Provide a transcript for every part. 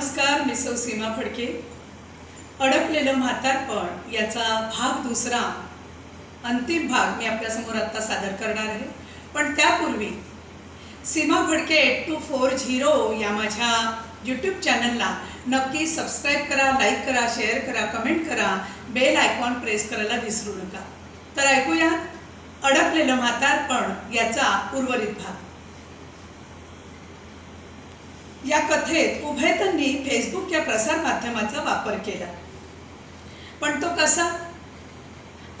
नमस्कार मी सौ सीमा फडके. अडकलेलं म्हातारपण याचा भाग दुसरा अंतिम भाग मी आपल्यासमोर आत्ता सादर करणार आहे. पण त्यापूर्वी Seema Phadke eight two four zero या माझ्या यूट्यूब चॅनलला नक्की सबस्क्राईब करा लाईक करा शेअर करा कमेंट करा बेल आयकॉन प्रेस करायला विसरू नका. तर ऐकूया अडकलेलं म्हातारपण याचा उर्वरित भाग. या कथेत उभयतांनी फेसबुक या प्रसार माध्यमाचा वापर केला. पण तो कसा?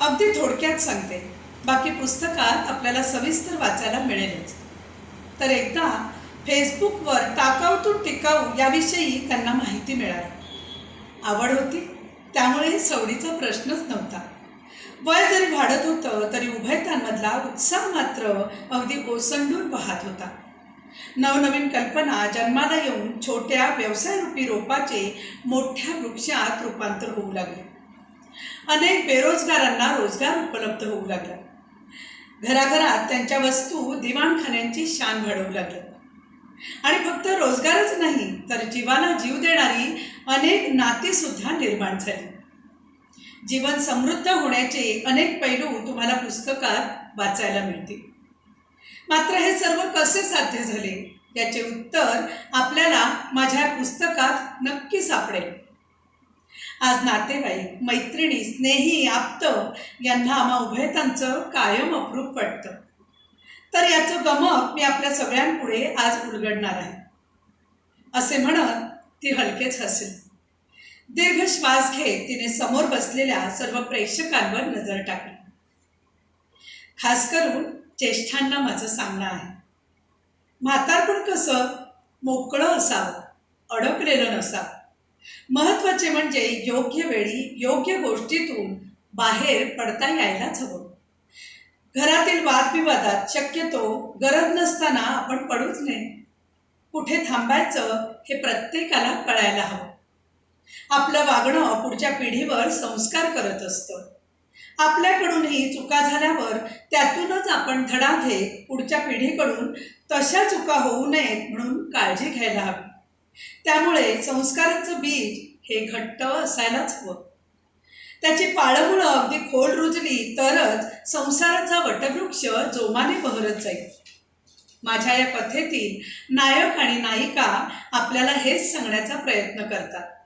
अगदी थोडक्यात सांगते. बाकी पुस्तकात आपल्याला सविस्तर वाचायला मिळेलच. तर एकदा फेसबुकवर टाकाऊतून टिकाऊ याविषयी त्यांना माहिती मिळाली. आवड होती. त्यामुळे सवडीचा प्रश्नच नव्हता. वय जरी वाढत होतं तरी उभयतांमधला उत्साह मात्र अगदी ओसंडून वाहत होता. नवनवीन कल्पना जन्माला येऊन छोट्या व्यवसायरूपी रोपाचे मोठ्या वृक्षात रूपांतर होऊ लागले. अनेक बेरोजगारांना रोजगार उपलब्ध होऊ लागला. घराघरात त्यांच्या वस्तू दिवाणखान्यांची शान वाढवू लागल्या आणि फक्त रोजगारच नाही तर जीवाला जीव देणारी अनेक नातेसुद्धा निर्माण झाली. जीवन समृद्ध होण्याचे अनेक पैलू तुम्हाला पुस्तकात वाचायला मिळतील. मात्र हे सर्व कसे साध्य झाले? याचे उत्तर आपल्याला माझ्या पुस्तकात नक्की सापडेल. आज नातेवाईक मैत्रिणी स्नेही आप्त यांना आम्हा उभयतांचं कायम अप्रूप वाटतं तर याचं गमक मी आपल्या सगळ्यांपुढे आज उलगडणार आहे. असे म्हणत ती हलकेच हसेल. दीर्घ श्वास घेत तिने समोर बसलेल्या सर्व प्रेक्षकांवर नजर टाकली. खास करून ज्येष्ठांना माझं सांगणं आहे. म्हातारपण कसं? मोकळं असावं अडकलेलं नसावं. महत्त्वाचे म्हणजे योग्य वेळी योग्य गोष्टीतून बाहेर पडता यायलाच हवं. घरातील वादविवादात शक्यतो गरज नसताना आपण पडूच नये. कुठे थांबायचं हे प्रत्येकाला कळायला हवं. आपलं वागणं पुढच्या पिढीवर संस्कार करत असतं. आपल्याकडूनही चुका झाल्यावर त्यातूनच आपण धडा घेत पुढच्या पिढीकडून तशा चुका होऊ नयेत म्हणून काळजी घ्यायला हवी. त्यामुळे संस्काराचं बीज हे घट्ट असायलाच हवं. त्याची पाळमुळं अगदी खोल रुजली तरच संसाराचा वटवृक्ष जोमाने बहरत जाईल. माझ्या या कथेतील नायक आणि नायिका आपल्याला हेच सांगण्याचा प्रयत्न करतात.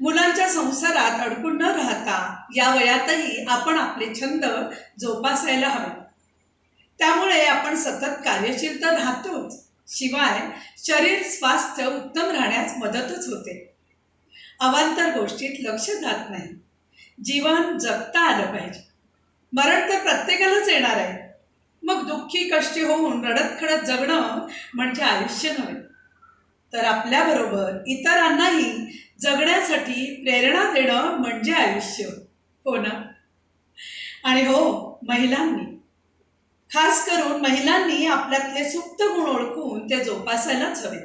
मुलांच्या संसारात अडकून न राहता या वयातही आपण आपले छंद जोपासायला हवे. त्यामुळे आपण सतत कार्यशील तर राहतोच. शिवाय शरीर स्वास्थ्य उत्तम राहण्यास मदतच होते. अवांतर गोष्टीत लक्ष जात नाही. जीवन जगता आलं पाहिजे. मरण तर प्रत्येकालाच येणार आहे. मग दुःखी कष्टी होऊन रडत खडत जगणं म्हणजे आयुष्य नव्हे. तर आपल्याबरोबर इतरांनाही जगण्यासाठी प्रेरणा देणं म्हणजे आयुष्य. हो ना? आणि हो महिलांनी. खास करून महिलांनी आपल्यातले सुप्त गुण ओळखून ते जोपासायलाच हवे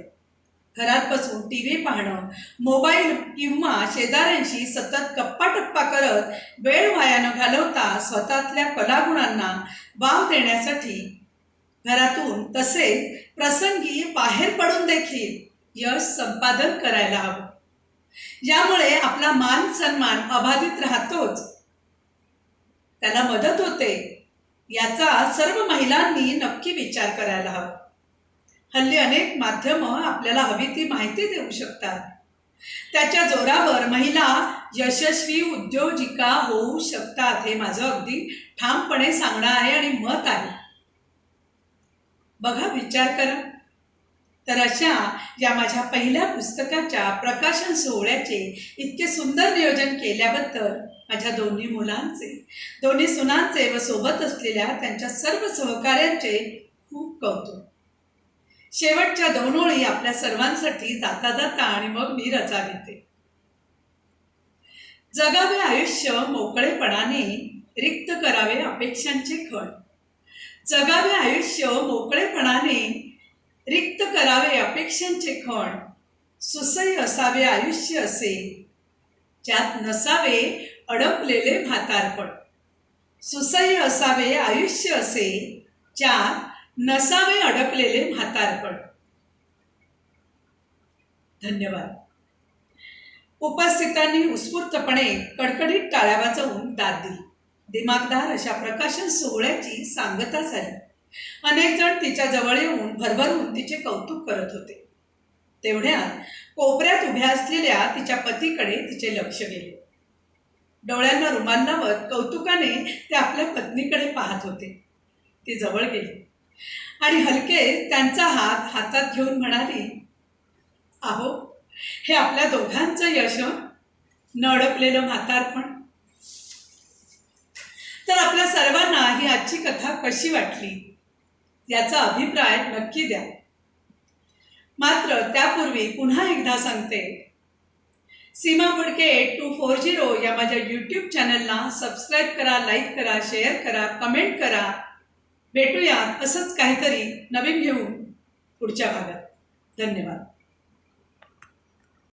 घरात बसून टी व्ही पाहणं मोबाईल किंवा शेजाऱ्यांशी सतत गप्पा टप्पा करत वेळ वाया न घालवता स्वतःतल्या कलागुणांना वाव देण्यासाठी घरातून तसेच प्रसंगी बाहेर पडून देखील यश संपादन करायला हवं. यामुळे आपला मान सन्मान अबाधित राहतोच. त्याला मदत होते याचा सर्व महिलांनी नक्की विचार करायला हवा. हल्ली अनेक माध्यमं आपल्याला हवी ती माहिती देऊ शकतात. त्याच्या जोरावर महिला यशस्वी उद्योजिका होऊ शकतात हे माझं अगदी ठामपणे सांगणं आहे आणि मत आहे. बघा विचार करा. तर अशा या माझ्या पहिल्या पुस्तकाच्या प्रकाशन सोहळ्याचे इतके सुंदर नियोजन केल्याबद्दल माझ्या दोन्ही मुलांचे दोन्ही सुनांचे व सोबत असलेल्या त्यांच्या सर्व सहकार्यांचे खूप कौतुक. शेवटच्या दोन ओळी आपल्या सर्वांसाठी जाता जाता आणि मग मी रजा घेते. जगावे आयुष्य मोकळेपणाने रिक्त करावे अपेक्षांचे खण. जगावे आयुष्य मोकळेपणाने रिक्त करावे अपेक्षांचे खण. सुसई असावे आयुष्य असे. ज्यात नसावे अडकलेले म्हातारपण. सुसह्य असावे आयुष्य असे. ज्यात नसावे अडकलेले म्हातारपण. धन्यवाद. उपस्थितांनी उत्स्फूर्तपणे कडकडीत टाळ्या वाजवून दाद दिली. दिमागदार अशा प्रकाशन सोहळ्याची सांगता झाली. अनेक जण तिच्या जवळ येऊन भरभरून तिचे कौतुक करत होते. तेवढ्यात कोपऱ्यात उभ्या असलेल्या तिच्या पतीकडे तिचे लक्ष गेले. डोळ्यांना रुमाल लावत कौतुकाने ते आपल्या पत्नीकडे पाहत होते. ती जवळ गेली आणि हलके त्यांचा हात हातात घेऊन म्हणाली आहो हे आपल्या दोघांचं यश न अडकलेलं म्हातारपण. तर आपल्या सर्वांना ही आजची कथा कशी वाटली? याचा अभिप्राय नक्की द्या. मात्र त्यापूर्वी पुन्हा एकदा सांगते. Seema Phadke eight two four zero या माझ्या यूट्यूब चॅनलला सबस्क्राईब करा लाईक करा शेअर करा कमेंट करा. भेटूयात असंच काहीतरी नवीन घेऊन पुढच्या भागात. धन्यवाद.